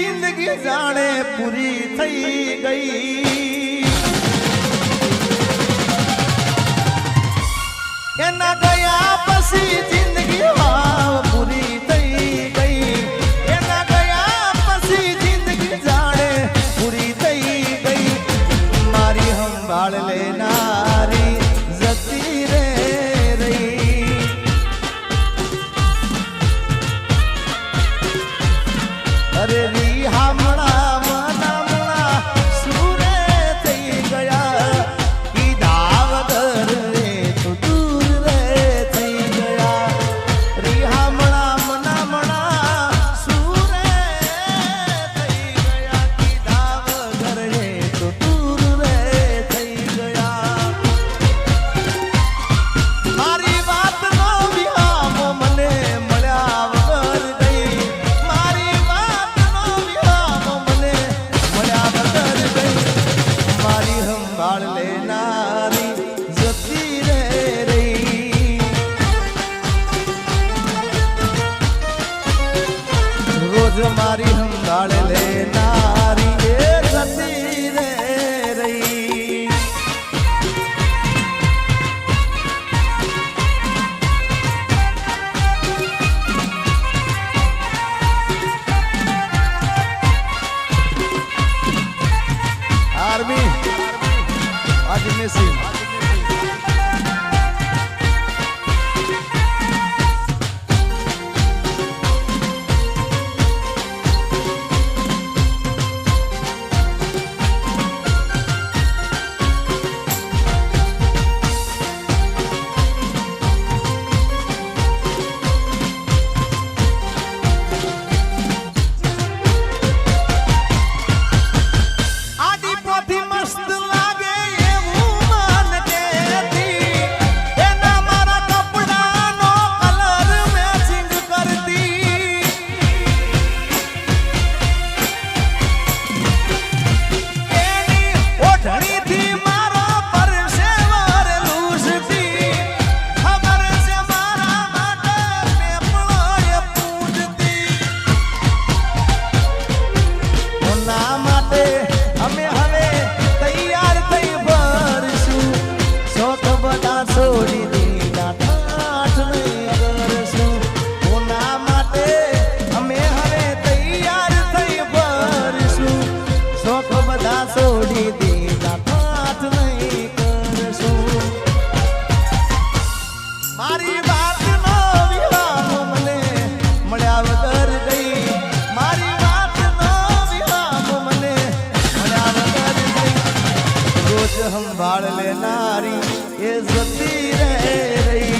જિંદગી જાણે પૂરી થઈ ગઈ એના ગયા પછી મારી મારી હંગાળ લેનારી એ સતી રે રહી. આર્મી આજ મેસી ધંધા છોડી દેલા પાઠ નહીં કરશો. મારી લેનારી એ જતી રહે રહી.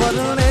বলুন